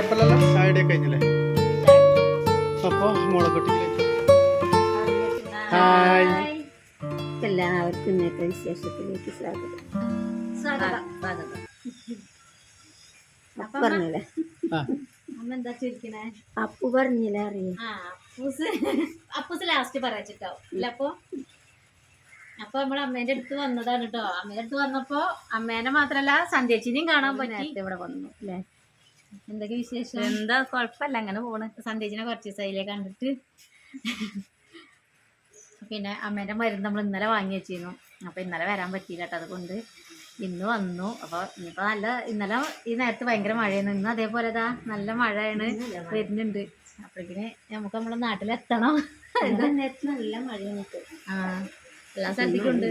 കുഴപ്പമില്ലല്ലോ. ചായയുടെ കഴിഞ്ഞല്ലേ? അപ്പോൾ മുളകുട്ടിലേക്ക് ഹായ്. എല്ലാവർക്കും ഇന്നത്തെ വിശേഷത്തിലേക്ക് സ്വാഗതം. സ്വാഗതം. അപ്പു പറഞ്ഞില്ലേ അമ്മ എന്താ ചിരിക്കണേ അപ്പു പറഞ്ഞില്ല അറിയാം? അപ്പൂസ്. അപ്പൂസ് ലാസ്റ്റ് പറയിച്ചിട്ടാവും ഇല്ല അപ്പൊ? അപ്പൊ നമ്മൾ അമ്മേന്റെ അടുത്ത് വന്നതാണ് കേട്ടോ അമ്മേന്റെ അടുത്ത് വന്നപ്പോ അമ്മേനെ മാത്രല്ല സന്ധ്യച്ചിനെയും കാണാൻ പറ്റി. ഇവിടെ വന്നു അല്ലേ എന്തൊക്കെ വിശേഷം? എന്താ കുഴപ്പമില്ല അങ്ങനെ പോണ്. സന്ധ്യച്ചിനെ കുറച്ച് ദിവസമായില്ലേ കണ്ടിട്ട്. പിന്നെ അമ്മേന്റെ മരുന്ന് നമ്മൾ ഇന്നലെ വാങ്ങി വെച്ചിരുന്നു. അപ്പൊ ഇന്നലെ വരാൻ പറ്റിയില്ല കേട്ടോ അതുകൊണ്ട്. ഇന്ന് വന്നു. അപ്പോൾ ഇനിയിപ്പോ നല്ല ഇന്നലെ ഈ നേരത്ത് ഭയങ്കര മഴയാണ് ഇന്ന് അതേപോലെ ഇതാ നല്ല മഴയാണ് വരുന്നുണ്ട്. അപ്പോഴേക്കിന് നമുക്ക് നമ്മളെ നാട്ടിലെത്തണം നേരത്തെ നല്ല മഴയാണ്. ആ. എല്ലാ ശ്രദ്ധിക്കുന്നുണ്ട്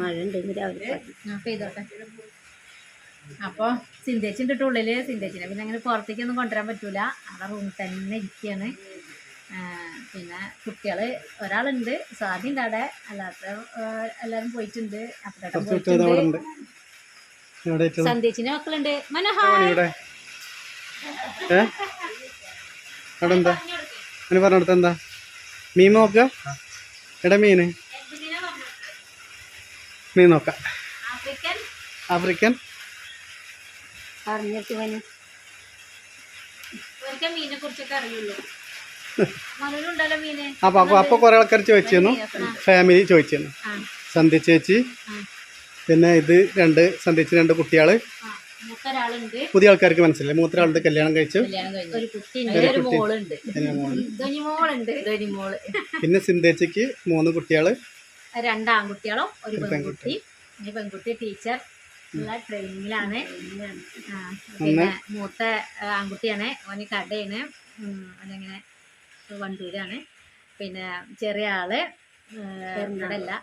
മഴ ഉണ്ട് രാവിലെ പറഞ്ഞു. ആ പെയ്തോട്ടെ. അപ്പൊ സിന്തേച്ചിന്റെ ഉള്ളിൽ സിന്തേച്ചിനെ പിന്നെ അങ്ങനെ പുറത്തേക്കൊന്നും കൊണ്ടുവരാൻ പറ്റൂല. അവിടെ റൂം തന്നെ ഇരിക്കുകയാണ് പിന്നെ കുട്ടികൾ ഒരാളുണ്ട് ഉണ്ട് അവിടെ. അല്ലാത്ത എല്ലാവരും പോയിട്ടുണ്ട്. അപ്പുറം പോയിട്ടുണ്ട് കുട്ടികൾ സന്ധ്യച്ചിന്റെ മക്കളുണ്ട്. മനോഹർ അവിടെ എന്താ? പറഞ്ഞെടുത്ത എന്താ? മീൻ നോക്കുക എടാ മീന്. മീൻ നോക്കാം. ആഫ്രിക്കൻ? ആഫ്രിക്കൻ? മനുണ്ടല്ലോ മീന് അപ്പൊ അപ്പൊ അപ്പൊ കുറെ ആൾക്കാർ ചോദിച്ചിരുന്നു ഫാമിലി ചോദിച്ചിരുന്നു സന്ധ്യ ചേച്ചി. പിന്നെ ഇത് രണ്ട് സന്ധ്യച്ച് രണ്ട് കുട്ടികൾ. പുതിയ ആൾക്കാർക്ക് മനസ്സിലായി. ആളുടെ കല്യാണം കഴിച്ചു. പിന്നെ സിന്ധേച്ചിക്ക് മൂന്ന് കുട്ടികൾ. രണ്ടാൺകുട്ടികളും ഒരു പെൺകുട്ടി. പെൺകുട്ടി ടീച്ചർ. ആ, പിന്നെ മൂത്ത ആൺകുട്ടിയാണ്. ഓന് കടയാണ്. ഉം, ഓനിങ്ങനെ വണ്ടൂരാണ്. പിന്നെ ചെറിയ ആൾ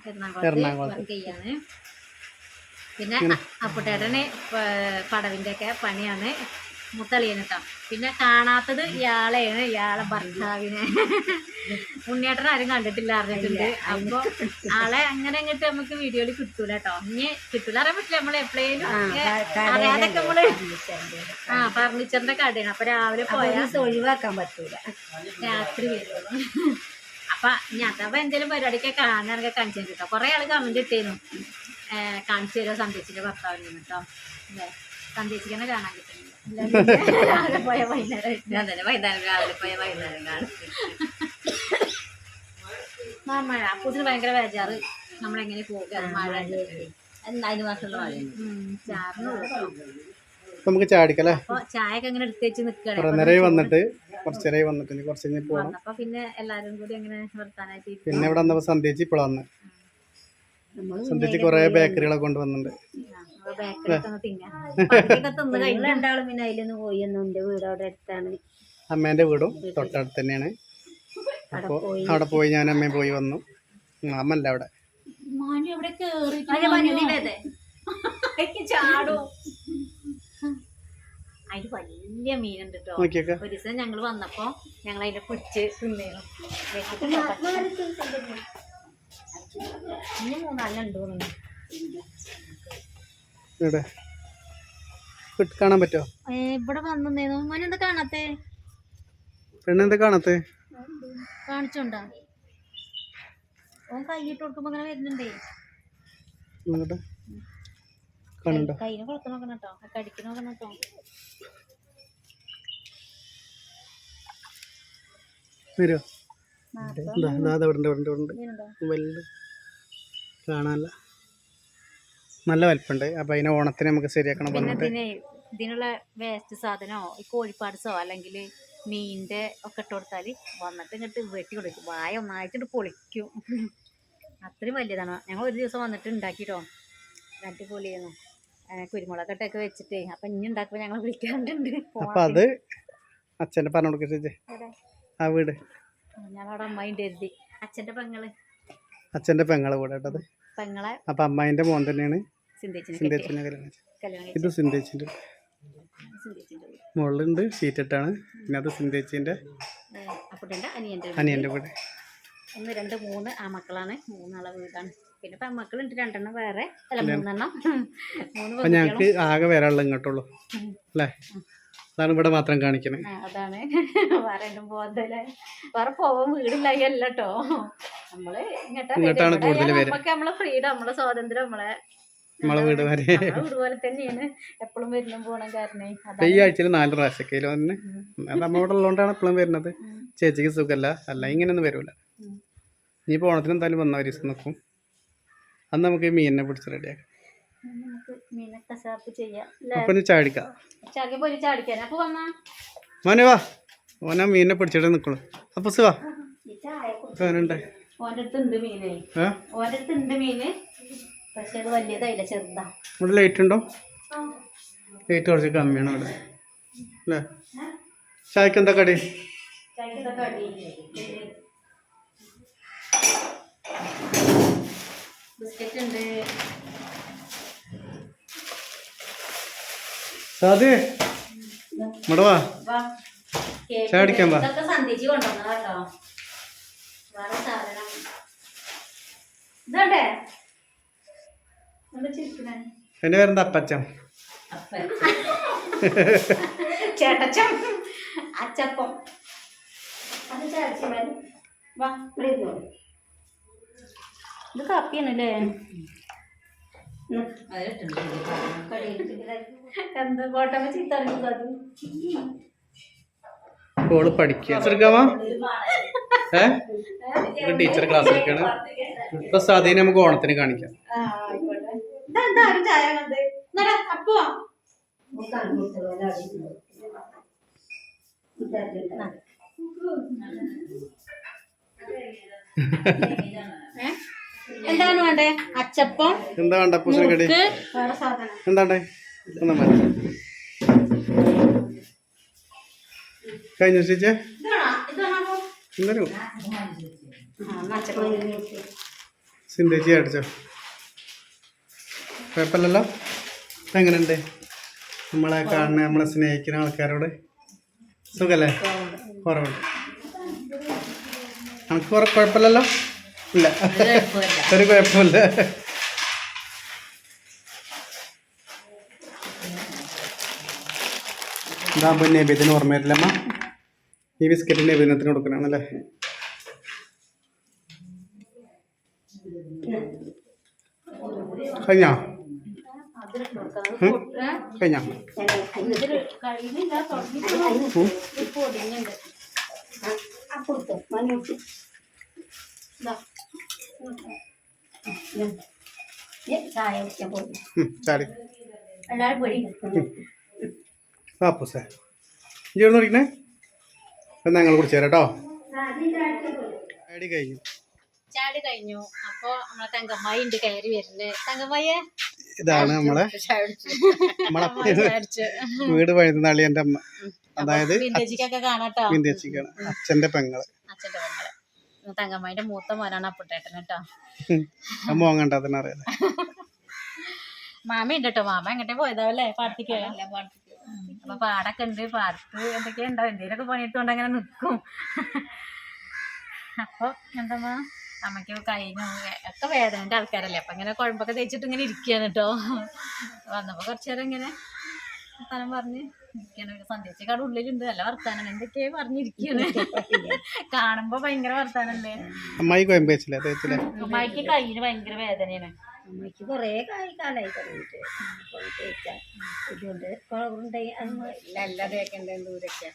എറണാകുളത്ത്. വർക്ക് ചെയ്യാണ്. പിന്നെ അപ്പുട്ടേട്ടന് പടവിന്റെ ഒക്കെ പണിയാണ്. മുത്തളിയന് കേട്ടോ പിന്നെ കാണാത്തത് ഇയാളെയാണ് ഇയാളെ ഭർത്താവിനെ. ഉണ്ണിയേട്ടൻ ആരും കണ്ടിട്ടില്ല അറിഞ്ഞിട്ടുണ്ട്. അപ്പൊ ആളെ അങ്ങനെ അങ്ങോട്ട് നമുക്ക് വീഡിയോയിൽ കിട്ടൂല കേട്ടോ ഇനി കിട്ടൂല അറിയാൻ പറ്റില്ല. നമ്മൾ എപ്പോഴേലും അറിയാതൊക്കെ നമ്മൾ ആ ഫർണിച്ചറിന്റെ കടയാണ്. അപ്പൊ രാവിലെ പോയാൽ ഒഴിവാക്കാൻ പറ്റൂല. രാത്രി വരുള്ളൂ അപ്പൊ ഞാൻ അപ്പൊ എന്തെങ്കിലും പരിപാടിയൊക്കെ കാണാനൊക്കെ കാണിച്ചു കേട്ടോ കുറെ ആൾ കമന്റ് ഇട്ടേനു. കാണിച്ചു തരുമോ സന്തോഷിച്ചിട്ട് ഭർത്താവിന് കേട്ടോ അല്ലേ? സന്ധ്യച്ചിക്കന്നെ കാണാൻ കിട്ടുന്നില്ല രാവിലെ പോയ വൈകുന്നേരം ഞാൻ തന്നെ വൈകുന്നേരം രാവിലെ പോയ വൈകുന്നേരം കാണും മഴ അപ്പൂസിന് ഭയങ്കര ബേജാറ് നമ്മളെങ്ങനെ പോകുക മഴ അതിന് മാസമുള്ള മഴ ചാറിന് നമുക്ക് ചാടിക്കല്ലേ ചായ ഒക്കെ അങ്ങനെ എടുത്ത് വെച്ച് നേരമായി വന്നിട്ട്. കുറച്ചേരായി വന്നിട്ട്. ഇനി കുറച്ച് കഴിഞ്ഞ് പോകണം അപ്പൊ പിന്നെ എല്ലാരും കൂടി അങ്ങനെ വർത്താനായിട്ട്. പിന്നെ ഇവിടെ വന്നപ്പോ സന്ധ്യച്ച് ഇപ്പോഴാണ് സന്ധ്യച്ചി കുറെ ബേക്കറികളൊക്കെ കൊണ്ടുവന്നിട്ടുണ്ട്. അപ്പൊ അമ്മേന്റെ വീടും തൊട്ടടുത്ത് തന്നെയാണ്. അപ്പോൾ അവിടെ പോയി ഞാൻ അമ്മയും പോയി വന്നു. അമ്മല്ല അവിടെ. അതിന് വലിയ മീനുണ്ട് കേട്ടോ ഒരു ദിവസം ഞങ്ങൾ വന്നപ്പോ ഞങ്ങൾ അതിനെ പിടിച്ച് തിന്നേനു. ഇനി മൂന്നാലുണ്ട് തോന്നുന്നു ഇവിടെ. കാണാൻ പറ്റോ? ഇവിടെ വന്നേന്നു മോനെ എന്താ കാണാത്തെ? പെണ്ണെന്താ കാണാത്ത? കാണിച്ചോണ്ടാ? ഓൻ കൈയിട്ട് കൊടുക്കുമ്പോ അങ്ങനെ വരുന്നുണ്ടേ. കൈനെ കൊടുത്ത് നോക്കണം കേട്ടോ. കടിക്ക് നോക്കണം കേട്ടോ. വരുമോ ഇതാ നല്ല വലിപ്പമുണ്ട് അപ്പൊ അതിനെ ഓണത്തിന് നമുക്ക് ശരിയാക്കണം ഇതിനുള്ള വേസ്റ്റ് സാധനമോ ഈ കോഴിപ്പാടസോ അല്ലെങ്കിൽ മീനിന്റെ ഒക്കെ ഇട്ട് കൊടുത്താൽ വന്നിട്ട് ഇങ്ങോട്ട് വെട്ടി കൊടുക്കും. വായ ഒന്നായിട്ട് പൊളിക്കും. അത്രയും വലിയതാണ്. ഞങ്ങൾ ഒരു ദിവസം വന്നിട്ട് ഉണ്ടാക്കിട്ടോ. അടിപൊളിയായിരുന്നു. കുരുമുളകട്ടൊക്കെ വെച്ചിട്ടേ. അപ്പൊ ഇനി ഉണ്ടാക്കുമ്പോൾ ഞങ്ങൾ വിളിക്കാറുണ്ട്. അപ്പം അത് അച്ഛന്റെ പറഞ്ഞു കൊടുക്കേ ആ വീട്. ഞങ്ങളവിടെ അമ്മായിന്റെ എഴുതി അച്ഛന്റെ പെങ്ങൾ. അച്ഛന്റെ പെങ്ങളെ കൂടെ കേട്ടത്. പെങ്ങളെ. അപ്പം അമ്മായിന്റെ മോൻ തന്നെയാണ്. സിന്ധിച്ചിന് ഇത് സിന്ധേച്ചിന്റെ മുകളിലുണ്ട് ഷീറ്റ് ഇട്ടാണ്. പിന്നെ അത് സിന്ധേച്ചിന്റെ അനിയന്റെ വീട്. ഒന്ന് രണ്ട് മൂന്ന് ആ മക്കളാണ് മൂന്നാളെ വീടാണ്. പിന്നെ മക്കളുണ്ട് രണ്ടെണ്ണം വേറെ. അല്ല മൂന്നെണ്ണം. മൂന്ന് ഞങ്ങൾക്ക് ആകെ വരാനുള്ള ഇങ്ങോട്ടുള്ളൂ. അല്ലേ? അതാണ് ഇവിടെ മാത്രം കാണിക്കണേ. അതാണ്. വേറെ പോകത്തല്ലേ വേറെ പോവാൻ വീടില്ലായി അല്ലട്ടോ നമ്മൾ ഇങ്ങോട്ടാണ് കൂടുതൽ നമ്മളെ ഫ്രീഡം നമ്മളെ സ്വാതന്ത്ര്യം നമ്മളെ നമ്മളെ വീട് വരെ നമ്മളെ വീട് തന്നെയാണ്. എപ്പോഴും വരുന്ന പോണം കാരണേ. ഇപ്പൊ ഈ ആഴ്ചയിൽ നാല് പ്രാവശ്യമൊക്കെ തന്നെ അത് നമ്മളിവിടെ ഉള്ളതുകൊണ്ടാണ് എപ്പോഴും വരുന്നത്. ചേച്ചിക്ക് സുഖമല്ല അല്ല ഇങ്ങനെയൊന്നും വരൂല. നീ പോണത്തിന് എന്തായാലും വന്നാൽ ഒരു ദിവസം നിൽക്കും അന്ന് നമുക്ക് ഈ മീനിനെ പിടിച്ച് റെഡിയാക്കാം അപ്പം ചാടിക്കാം. മോനെ വാ. ഓനെ മീനിനെ പിടിച്ചിട്ട് നിൽക്കുള്ളൂ അപ്പം സുഖ അവനുണ്ട് ഓന്റെ മീന്. ഓന്റെ അടുത്ത് മീന്. പക്ഷെ അത് വലിയതായില്ല ചെറുതാ. ഇവിടെ ലൈറ്റ് ഉണ്ടോ? ലൈറ്റ് കുറച്ച് കമ്മിയാണ് ഇവിടെ. അല്ലേ? ചായക്ക് എന്താ കടി? ബിസ്ക്കറ്റ് ഉണ്ട്. സാധേ ഇവിടെ വാ. ചായ അടിക്കാൻ വാ. ഇതൊക്കെ സന്ധ്യച്ച് കൊണ്ടുവന്നതാ കേട്ടോ. വേറെ സാധനം. ഇതോട്ടെ എന്റെ പേരെന്താ? അപ്പച്ചൻ. ചേട്ടച്ചൻ. അച്ചപ്പം. അത് ചേട്ടച്ചൻ വാ ഇവിടെ ഇരുന്നോളൂ ഇത് കാപ്പിയാണല്ലേ? ഓൾ ചെറുക്കാവാ ഏ? ടീച്ചർ ക്ലാസ് എടുക്കാണ് ഇപ്പൊ സാധീനെ നമുക്ക് ഓണത്തിന് കാണിക്കാം. ഇതെന്താ ഒരു ചായ വന്നത്? എന്നാടാ, അപ്പോ. എന്താണ് വേണ്ടേ? അച്ചപ്പം എന്താ വേണ്ട കടി? സാധനം. എന്താണ്ടേ? ഒന്നും മതി. കഴിഞ്ഞ ചേച്ചേ? എന്തായാലും സിന്ധേച്ചി അടിച്ചോ. കുഴപ്പമില്ലല്ലോ? എങ്ങനെയുണ്ട്? നമ്മളെ കാണുന്ന നമ്മളെ സ്നേഹിക്കുന്ന ആൾക്കാരോട് സുഖല്ലേ? കുറവുണ്ട്. നമുക്ക് കുറെ കുഴപ്പമില്ലല്ലോ? ഇല്ല. ഒരു കുഴപ്പമില്ല. ഇതാകുമ്പോൾ നബിദിന് ഓർമ്മ വരില്ലമ്മ ഈ ബിസ്ക്കറ്റ് നബിദിനത്തിന് കൊടുക്കണല്ലേ കഴിഞ്ഞോ? കഴിഞ്ഞോ. ചായ കുടിക്കാൻ പോകും എന്നാ ഞങ്ങൾ കുടിച്ചു തരാം ചാടി കഴിഞ്ഞു. ചാടി നമ്മളെ തങ്കമ്മായി ഉണ്ട് കയറി വരുന്നത്. തങ്കമ്മായെ? ഇതാണ് നമ്മളെ നമ്മളെ വീട് വഴുതുന്നാളി എന്റെ അമ്മ. അതായത് വിന്ധ്യച്ചിക്കാണ് അച്ഛന്റെ പെങ്ങൾ. തങ്കമ്മായിന്റെ മൂത്ത മോനാണ് അപ്പുട്ടേട്ടൻ കേട്ടോ. മോൻ കണ്ടാ മാമ ഉണ്ട് കേട്ടോ. മാമ എങ്ങോട്ടേ പോയതാവല്ലേ? പാടത്തേക്ക് അപ്പൊ പാടൊക്കെ ഉണ്ട്. പാടത്ത് എന്തൊക്കെയാ ഉണ്ടാവും എന്തേലൊക്കെ പണിയെടുത്തോണ്ട് അങ്ങനെ നിക്കും. അപ്പൊ എന്താ അമ്മയ്ക്ക് കൈനും ഒക്കെ വേദനന്റെ ആൾക്കാരല്ലേ. അപ്പൊ ഇങ്ങനെ കുഴമ്പൊക്കെ തേച്ചിട്ട് ഇങ്ങനെ ഇരിക്കുകയാണ് കേട്ടോ വന്നപ്പോ കുറച്ചു നേരം ഇങ്ങനെ സ്ഥലം പറഞ്ഞ് ഇരിക്കാണ്. ഒരു സന്ധ്യച്ചക്കാട് ഉള്ളിലുണ്ട്. നല്ല വർത്താനം എന്തൊക്കെയാ പറഞ്ഞിരിക്കാണ്. കാണുമ്പോ ഭയങ്കര വർത്താനല്ലേ? അമ്മായി അമ്മായിക്ക് കയ്യിന് ഭയങ്കര വേദനയാണ്. അമ്മയ്ക്ക് കുറേ കായ് കാലായി തുടങ്ങിയിട്ട്. പോയി തേച്ചാൽ ഇതുകൊണ്ട് കുറവുണ്ടായി നല്ല തേക്കണ്ടേ. ദൂരൊക്കെ.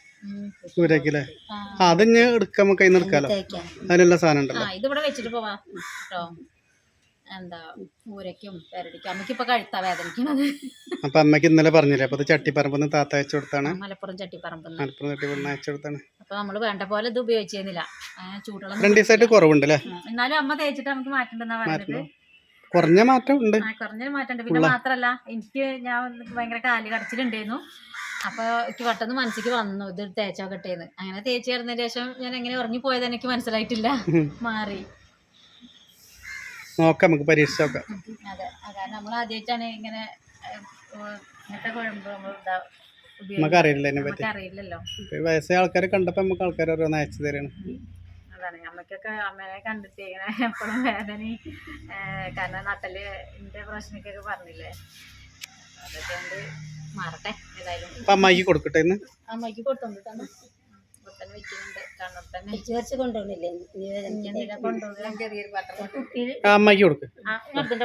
ദൂരേക്കില്ലേ ആ. ആ അത് ഞാൻ എടുക്കാൻ നമുക്ക് കയ്യിൽ തേക്കാം. അതിനുള്ള സാധനം ആ ഉണ്ടല്ലോ ഇതിവിടെ വെച്ചിട്ട് പോവാ. കേട്ടോ എന്താ പൂരയ്ക്കും പെരടിക്കും. അമ്മയ്ക്കിപ്പൊ കഴുത്താ വേദനിക്കണത്. അപ്പൊ അമ്മയ്ക്ക് ഇന്നലെ പറഞ്ഞില്ലേ? അപ്പൊ ചട്ടിപ്പറമ്പെന്ന് താത്ത അയച്ചു കൊടുത്താണ്. മലപ്പുറം ചട്ടിപ്പറമ്പെന്ന് മലപ്പുറം ചട്ടിപ്പറമ്പ് അയച്ചു കൊടുത്താണ്. അപ്പൊ നമ്മൾ വേണ്ട പോലെ ഇത് ഉപയോഗിച്ചിരുന്നില്ല ചൂടുള്ള രണ്ട് ദിവസമായിട്ട് കുറവുണ്ടല്ലേ? എന്നാലും അമ്മ തേച്ചിട്ട് നമുക്ക് മാറ്റണ്ടെന്നാ പറഞ്ഞത്. കുറഞ്ഞ മാറ്റം ഉണ്ട്. കുറഞ്ഞ മാറ്റം ഉണ്ട്. പിന്നെ മാത്രല്ല എനിക്ക് ഞാൻ ഭയങ്കര കാൽ കടച്ചിലുണ്ടായിരുന്നു അപ്പൊ എനിക്ക് പെട്ടെന്ന് മനസ്സിക്ക് വന്നു ഇത് തേച്ചോക്കട്ടേന്ന് അങ്ങനെ തേച്ച് കിടന്നതിന് ശേഷം ഞാൻ എങ്ങനെ ഉറങ്ങി പോയത് എനിക്ക് മനസ്സിലായിട്ടില്ല. മാറി. നോക്കാം നമുക്ക് പരീക്ഷിച്ച് നോക്കാം. അതെ കാരണം നമ്മൾ ആദ്യമായിട്ടാണ് ഇങ്ങനെ ഇങ്ങനത്തെ കുഴമ്പ് നമ്മൾ ഇതാ ഉപയോഗിക്കുന്നത് നമുക്ക് അറിയില്ല അതിനെ പറ്റി വയസ്സായ ആൾക്കാരെ കണ്ടപ്പോ നമുക്ക് ആൾക്കാർ ഓരോന്ന് അയച്ചു തരാണ്. അതാണ് അമ്മയ്ക്കൊക്കെ അമ്മേനെ കണ്ടിട്ട് ഇങ്ങനെ എപ്പോഴും വേദന കാരണം നട്ടൽ എന്റെ പ്രശ്നക്കൊക്കെ പറഞ്ഞില്ലേ? അതൊക്കെ മാറട്ടെ ഏതായാലും. അമ്മായിക്ക് കൊടുക്കട്ടെ അമ്മയ്ക്ക് കൊടുത്തോണ്ടിട്ടാണ്. കൊടുക്ക്.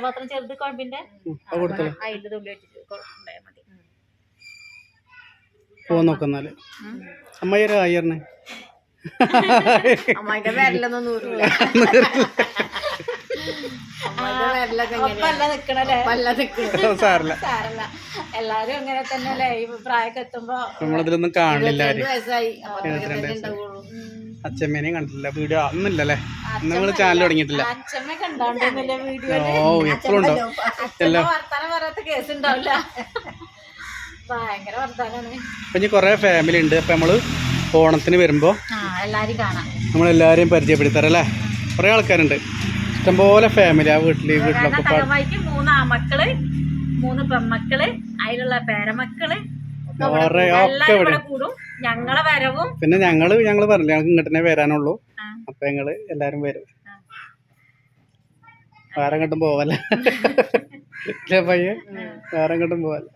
പാത്രം ചെറുത് കുഴമ്പിന്റെ. ഉം, അത് കൊടുത്തോളൂ. തുള്ളി വെച്ചിട്ട് കൊണ്ടുപോയാൽ മതി. പോകാൻ നോക്കുന്നാൽ അമ്മായി ഒരു ആയിരണേ അമ്മായിന്റെ പേരിലൊന്നും നൂറില്ല. ഒപ്പല്ല നിക്കണല്ലേ? സാറില്ല സാരല്ല. എല്ലാരും അങ്ങനെ തന്നെ ഈ പ്രായമൊക്കെ എത്തുമ്പോ നമ്മളിതിലൊന്നും കാണില്ല അച്ഛമ്മേനെയും കണ്ടിട്ടില്ല. വീഡിയോ അന്നില്ലല്ലേ അന്ന് നിങ്ങൾ ചാനൽ തുടങ്ങിയിട്ടില്ല. ഓ എപ്പോഴും ഉണ്ടോ? വർത്താനം പറയാത്ത കേസ് ഉണ്ടാവില്ല. ഭയങ്കര വർത്താനാണ്. കൊറേ ഫാമിലി ഉണ്ട്. അപ്പൊ നമ്മൾ ഓണത്തിന് വരുമ്പോൾ ആ എല്ലാരും കാണാം. നമ്മളെല്ലാവരെയും പരിചയപ്പെടുത്താറല്ലേ? കുറേ ആൾക്കാരുണ്ട്. ഇഷ്ടംപോലെ ഫാമിലി ആ വീട്ടിൽ വീട്ടിലൊക്കെ മൂന്ന് ആമക്കൾ മൂന്ന് പെമ്മക്കൾ അതിലുള്ള പേരമക്കൾ. കൂടും. ഒക്കെ എല്ലാരും ഇവിടെ ഇവിടെ കൂടും. ഞങ്ങളെ വരവും. പിന്നെ ഞങ്ങൾ ഞങ്ങൾ പറഞ്ഞില്ല ഞങ്ങൾക്ക് ഇങ്ങോട്ട് തന്നെ വരാനുള്ളൂ. ആ. അപ്പം ഞങ്ങൾ എല്ലാവരും വരും. ആ. വേറെ എങ്ങോട്ടും പോവല്ലേ? ഇല്ലേ പയ്യെ. വേറെ എങ്ങോട്ടും പോവല്ല.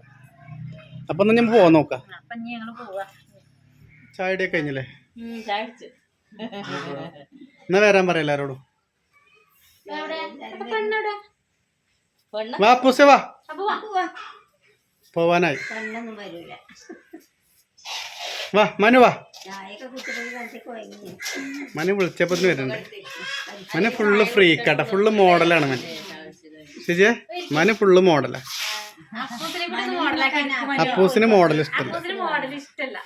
അപ്പൊ ഞാൻ പോവാൻ നോക്കാം. അപ്പൊ ഇനി ഞങ്ങൾ പോവാ. ചായയുടെ കഴിഞ്ഞില്ലേ? എന്നാ വരാൻ പറയാ എല്ലാരോടും. വാ പൂസെ വാ. പോവാനായി. വാ മനു വാ. മനു വിളിച്ചപ്പോ വരുന്നുണ്ട്. മനു ഫുള്ള് ഫ്രീക്കാട്ടെ ഫുള്ള് മോഡലാണ് മനു. ശരിയേ മനു ഫുള്ള് മോഡലാ അപ്പൂസിനെ മോഡൽ ഇഷ്ടമല്ല അപ്പൂസിന് മോഡൽ ഇഷ്ടല്ല.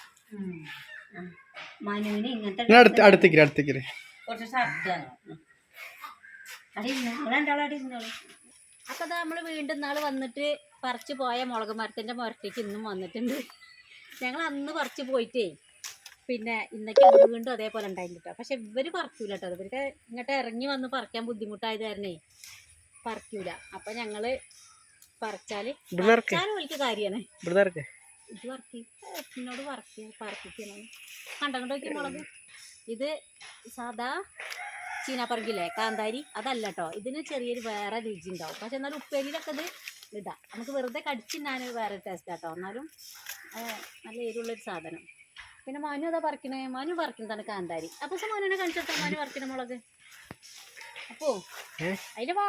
മനുവിന് ഇങ്ങനത്തെ നിങ്ങൾ അടുത്ത് അടുത്തേക്ക് അടുത്തേക്ക്. കുറച്ച് ഇരുന്നോളൂ. അപ്പൊ നമ്മൾ നമ്മൾ വീണ്ടും നാൾ വന്നിട്ട് പറിച്ചു പോയ മുളക് മരത്തിന്റെ മുരട്ടേക്ക് ഇന്നും വന്നിട്ടുണ്ട്. ഞങ്ങൾ അന്ന് പറിച്ചു പോയിട്ടേ പിന്നെ ഇന്നൊക്കെ വീണ്ടും അതേപോലെ ഉണ്ടായിരുന്നു കേട്ടോ പക്ഷെ ഇവർ പറിക്കൂല കേട്ടോ ഇവർക്ക് ഇങ്ങോട്ട് ഇറങ്ങി വന്ന് പറിക്കാൻ ബുദ്ധിമുട്ടായത് കാരണേ പറിക്കൂല. അപ്പൊ ഞങ്ങൾ പറിച്ചാൽ പറിച്ചാലും വിളിക്ക് കാര്യമാണ് ഇത് വറക്കി. എന്നോട് വറക്കി പറപ്പിക്കണം കണ്ടങ്ങോട്ട് നോക്കി മുളക്? ഇത് സാധാ ചീനാപ്പറങ്കില്ലേ കാന്താരി? അതല്ല കേട്ടോ ഇതിന് ചെറിയൊരു വേറെ രുചി ഉണ്ടാവും പക്ഷെ എന്നാലും ഉപ്പേരിയിലൊക്കെ ഇത് ഇടാം നമുക്ക് വെറുതെ കടിച്ചിന്നാൻ വേറെ ടേസ്റ്റ് കേട്ടോ എന്നാലും നല്ല എരിവുള്ളൊരു സാധനം. പിന്നെ മനു അതാ പറിക്കണേ മനു പറിക്കുന്നതാണ് കാന്താരി. അപ്പൊ മനുവിനെ കാണിച്ചിട്ടോ മനു പറിക്കണ മുളക്? അപ്പോ? അതിൽ വാ.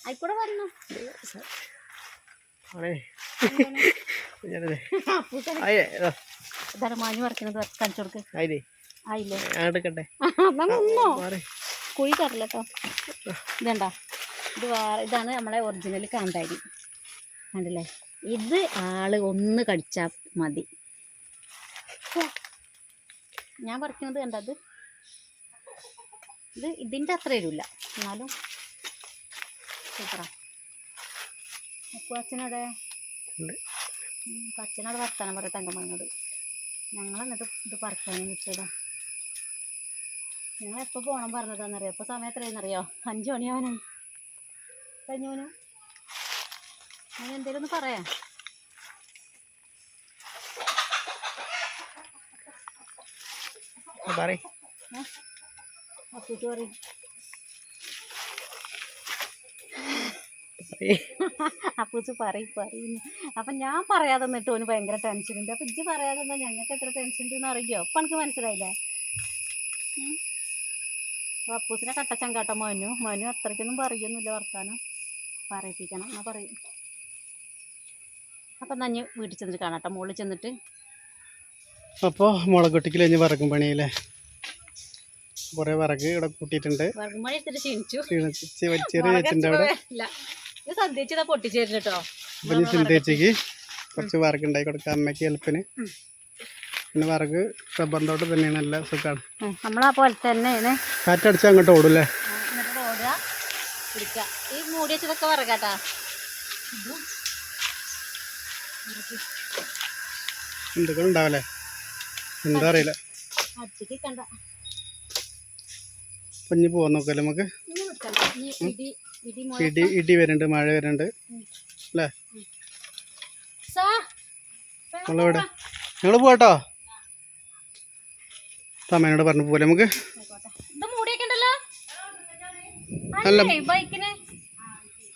ആയിക്കൂടെ വന്നു. ആണേ. ഞാനതെ. ഇതാണ് മാഞ്ഞു പറിക്കുന്നത് കാണിച്ചു കൊടുക്ക്. ആയില്ലേ? ആയില്ലേ? ഞാൻ എടുക്കട്ടെ. എന്നാ നിന്നോ? മാറി. കുഴി തരില്ല കേട്ടോ ഇതണ്ട. ഇത് വേറെ ഇതാണ് നമ്മളെ ഒറിജിനൽ കാന്താരി. കണ്ടില്ലേ? ഇത് ആൾ ഒന്ന് കടിച്ചാൽ മതി. ഞാൻ പറിക്കുന്നത് കണ്ടത് ഇത് ഇതിന്റെ അത്ര വരില്ല എന്നാലും സൂപ്പറാ. അപ്പു അച്ഛനോടെ ഉണ്ട്. അച്ഛനോട് വർത്താനം പറയാം തങ്കമ്മനോട് ഞങ്ങൾ എന്നിട്ട് ഇത് പറക്കാനും വിട്ടതാ ഞങ്ങൾ എപ്പോൾ പോകണം പറഞ്ഞതാണെന്നറിയോ ഇപ്പോൾ സമയം എത്രയെന്നറിയോ? അഞ്ച് മണിയാവാനായി. കഴിഞ്ഞോനു അങ്ങനെ എന്തേലും ഒന്ന് പറയാം. പറയ്. പറയും. പറയ്. അപ്പൂച്ച് പറയും പറയുന്നു അപ്പം ഞാൻ പറയാതെ നിന്നിട്ട് ഓന് ഭയങ്കര ടെൻഷനുണ്ട് അപ്പം ഇജ്ജ് പറയാതെ നിന്നാൽ ഞങ്ങൾക്ക് എത്ര ടെൻഷൻ ഉണ്ടെന്ന് അറിയോ? അപ്പം എനിക്ക് മനസ്സിലായില്ലേ? ഉം. അപ്പൊ അപ്പൂസിനെ കട്ടച്ചങ്കാട്ട മനു. മനു അത്രയ്ക്കൊന്നും പറയുന്നില്ല വർത്താനം. പറയിപ്പിക്കണം എന്നാ പറയും. അപ്പം നഞ്ഞ് വീട്ടിൽ ചെന്നിട്ട് കാണാട്ടോ. മുകളിൽ ചെന്നിട്ട്. അപ്പോൾ മുളക് പൊട്ടിക്കൽ കഴിഞ്ഞ് വറക്കും പണിയില്ലേ? കുറേ വിറക് ഇവിടെ കൂട്ടിയിട്ടുണ്ട്. ക്ഷീണിച്ചു. ക്ഷീണിച്ച് വലിച്ചെറിയ അവിടെ. ഇത് സന്ധ്യച്ചിതാ പൊട്ടിച്ചേരുന്നു കേട്ടോ അപ്പം ഇനി ചിന്തേച്ചിക്ക് കുറച്ച് വിറക് ഉണ്ടാക്കി കൊടുക്കാം അമ്മയ്ക്ക് ഹെൽപ്പിന്. പിന്നെ വിറക് റബ്ബർ തോട്ട് തന്നെയാണ് നല്ല സുഖമാണ്. നമ്മളാ പോലെ തന്നെയാണ്. കാറ്റടിച്ച് അങ്ങോട്ട് എന്നിട്ട് ഓടുക പിടിക്കുക. ഈ മൂടി വെച്ചതൊക്കെ എന്തൊക്കെ ഉണ്ടാവല്ലേ എന്താ അറിയില്ല. അടിച്ചിട്ട് കണ്ട അപ്പം ഇനി പോകാൻ നോക്കല്ലേ നമുക്ക്? ഇടി ഇടി മുഴ ഇടി ഇടി വരുന്നുണ്ട് മഴ വരുന്നുണ്ട്. അല്ലേ? സാ നമ്മളെവിടെ ഞങ്ങൾ പോകട്ടോ അമ്മേനോട് പറഞ്ഞു പോലെ നമുക്ക്? അല്ല.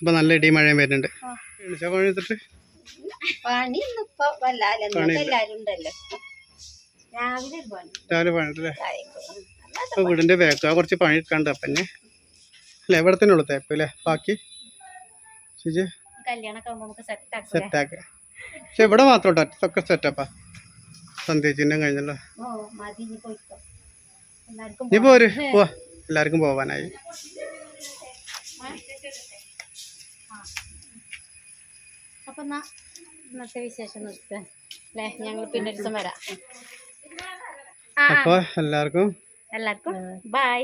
അപ്പം നല്ല ഇടി മഴയും വരുന്നുണ്ട്. എണീച്ചാ പണി എടുത്തിട്ട്? രാവിലെ ഒരു അപ്പോൾ വീടിന്റെ ബാക്ക് കുറച്ച് പണി എടുക്കാണ്ട് അപ്പം തന്നെ അല്ലേ? ഇവിടെ തന്നെ ഉള്ളു തേപ്പ് അല്ലേ? ബാക്കി? ചേച്ചി സെറ്റാക്കുക പക്ഷെ ഇവിടെ മാത്രം കേട്ടോ ഒക്കെ സെറ്റപ്പാ സന്ധ്യച്ചിന്റെ കഴിഞ്ഞല്ലോ. നീ പോര്. പോവാ. എല്ലാവർക്കും പോവാനായി. അപ്പൊ എന്നാ ഇന്നത്തെ വിശേഷം നിർത്തുക. അല്ലേ? ഞങ്ങൾ പിന്നെ ഒരു ദിവസം വരാം. ആ അപ്പോൾ എല്ലാവർക്കും എല്ലാവർക്കും ബൈ